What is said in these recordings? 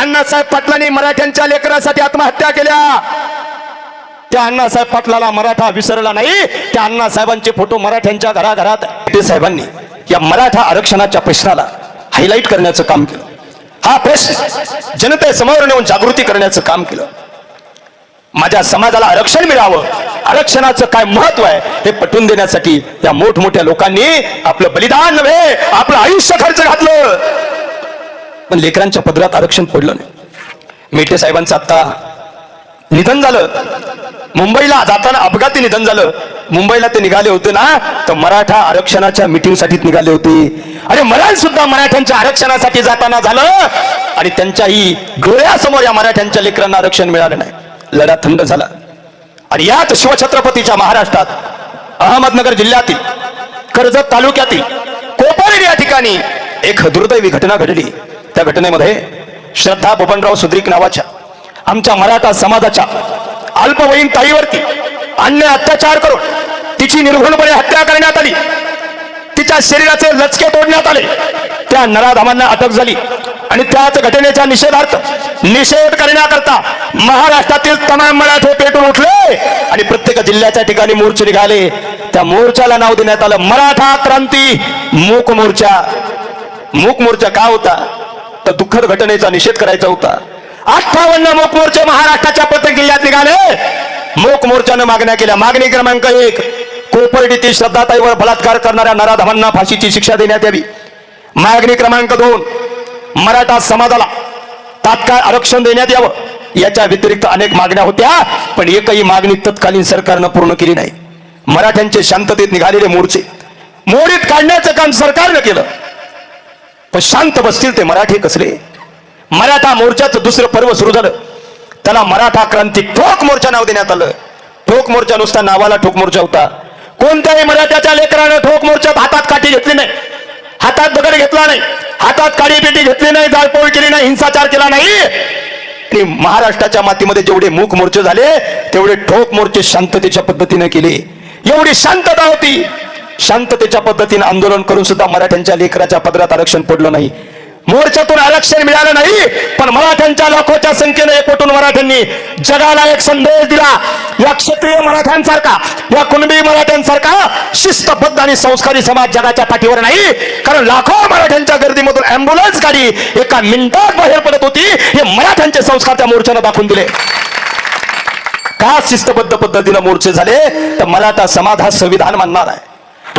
अण्णासाहेब पाटलांनी मराठ्यांच्या लेकरासाठी आत्महत्या केल्या. त्या अण्णासाहेब पाटलाला मराठा विसरला नाही. त्या अण्णासाहेबांचे फोटो मराठ्यांच्या घराघरात साहेबांनी या मराठा आरक्षणाच्या प्रश्नाला हायलाईट करण्याचं काम केलं. हा प्रश्न जनतेसमोर नेऊन जागृती करण्याचं काम केलं. माझ्या समाजाला आरक्षण मिळावं. आरक्षणाचं काय महत्त्व आहे हे पटवून देण्यासाठी या मोठमोठ्या लोकांनी आपलं बलिदान नव्हे आपलं आयुष्य खर्च घातलं. पण लेकरांच्या पदरात आरक्षण पडलं नाही. मेटे साहेबांचं आता निधन झालं. मुंबईला जाताना अपघाती निधन झालं. मुंबईला ते निघाले होते ना तर मराठा आरक्षणाच्या मिटिंगसाठीच निघाले होते. अरे मरण सुद्धा मराठ्यांच्या आरक्षणासाठी जाताना झालं. आणि त्यांच्याही डोळ्यासमोर या मराठ्यांच्या लेकरांना आरक्षण मिळालं नाही. लढा थंड झाला. आणि याच शिवछत्रपतीच्या महाराष्ट्रात अहमदनगर जिल्ह्यातील कर्जत तालुक्यातील कोपारेड या ठिकाणी एक दुर्दैवी घटना घडली. त्या घटनेमध्ये श्रद्धा बबनराव सुद्रिक नावाच्या आमच्या मराठा समाजाच्या अल्पवयीन ताईवरती अन्य अत्याचार करून तिची निर्घुणपणे हत्या करण्यात आली. तिच्या शरीराचे लचके तोडण्यात आले. त्या नराधामांना अटक झाली आणि त्याच घटनेच्या निषेधार्थ निषेध करण्याकरता महाराष्ट्रातील तमाम मराठे पेटून उठले आणि प्रत्येक जिल्ह्याच्या ठिकाणी मोर्चे निघाले. त्या मोर्चाला नाव देण्यात आलं मराठा क्रांती मूक मोर्चा. मूक मोर्चा का होता? तर दुःखद घटनेचा निषेध करायचा होता. अठ्ठावन्न मोक मोर्चे महाराष्ट्राच्या प्रत्येक जिल्ह्यात निघाले. मोक मोर्चानं मागण्या केल्या. मागणी क्रमांक एक कोपर्डीतील श्रद्धाताईवर बलात्कार करणाऱ्या नराधमांना फाशीची शिक्षा देण्यात यावी. मागणी क्रमांक दोन मराठा समाजाला तात्काळ आरक्षण देण्यात यावं. याच्या व्यतिरिक्त अनेक मागण्या होत्या पण एकही मागणी तत्कालीन सरकारनं पूर्ण केली नाही. मराठ्यांचे शांततेत निघालेले मोर्चे. मोडीत काढण्याचं काम सरकारनं केलं. पण शांत बसतील ते मराठी कसले? मराठा मोर्चाचं दुसरं पर्व सुरू झालं. त्याला मराठा क्रांती ठोक मोर्चा नाव देण्यात आलं. ठोक मोर्चा नुसता नावाला ठोक मोर्चा होता. कोणत्याही मराठ्याच्या लेकरानं ठोक मोर्चात हातात काठी घेतली नाही. हातात दगड घेतला नाही. हातात काडी पेटी घेतली नाही जाळपोळ केली नाही हिंसाचार केला नाही. आणि महाराष्ट्राच्या मातीमध्ये जेवढे मूक मोर्चे झाले तेवढे ठोक मोर्चे शांततेच्या पद्धतीने केले. एवढी शांतता होती. शांततेच्या पद्धतीने आंदोलन करून सुद्धा मराठ्यांच्या लेकराच्या पदरात आरक्षण पडलं नाही. मोर्चातून आरक्षण मिळालं नाही पण मराठ्यांच्या लाखोच्या संख्येने एकवटून मराठ्यांनी जगाला एक संदेश दिला. या क्षत्रिय मराठ्यांसारखा या कुणबी मराठ्यांसारखा शिस्तबद्ध आणि संस्कारी समाज जगाच्या पाठीवर नाही कारण लाखो मराठ्यांच्या गर्दीमधून अँब्युलन्स गाडी एका मिनिटात बाहेर पडत होती हे मराठ्यांचे संस्कार त्या मोर्चानं दाखवून दिले. का शिस्तबद्ध पद्धतीनं मोर्चे झाले? तर मराठा समाज हा संविधान मानणार आहे.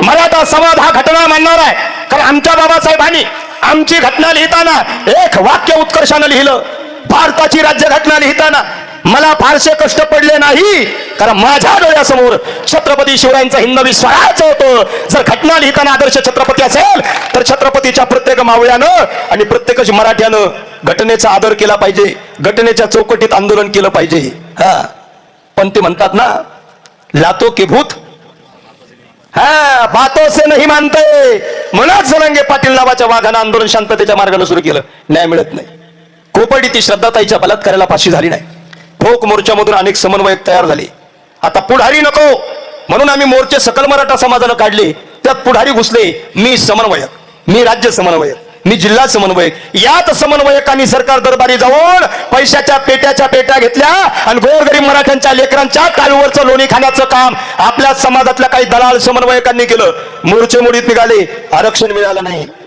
मराठा समाज हा घटना मानणार आहे. कारण आमच्या बाबासाहेबांनी आमची घटना लिहिताना एक वाक्य उत्कर्षानं लिहिलं. भारताची राज्यघटना लिहिताना मला फारसे कष्ट पडले नाही. कारण माझ्या डोळ्यासमोर छत्रपती शिवरायांचा हिंदवी स्वराज्य होतं. जर घटना लिहिताना आदर्श छत्रपती असेल तर छत्रपतीच्या प्रत्येक मावळ्यानं आणि प्रत्येकच मराठ्यानं घटनेचा आदर केला पाहिजे. घटनेच्या चौकटीत आंदोलन केलं पाहिजे. हा. पण ते म्हणतात ना लातो की भूत बातो से नाही मानते। म्हणूनच जलंगे पाटील नावाच्या वाघानं आंदोलन शांततेच्या मार्गाने सुरू केलं. न्याय मिळत नाही. कोपडी ती श्रद्धाताईच्या बलात्काराला फाशी झाली नाही. ठोक मोर्चामधून अनेक समन्वयक तयार झाले. आता पुढारी नको. म्हणून आम्ही मोर्चे सकल मराठा समाजाला काढले. त्यात पुढारी घुसले. मी समन्वयक. मी राज्य समन्वयक. मी जिल्हा समन्वयक यात समन्वयकांनी सरकार दरबारी जाऊन पैशाच्या पेट्याच्या पेट्या घेतल्या आणि गोरगरीब मराठ्यांच्या लेकरांच्या कालूवरचं लोणी खाण्याचं काम आपल्या समाजातल्या काही दलाल समन्वयकांनी केलं. मोर्चे मोडीत निघाले. आरक्षण मिळालं नाही.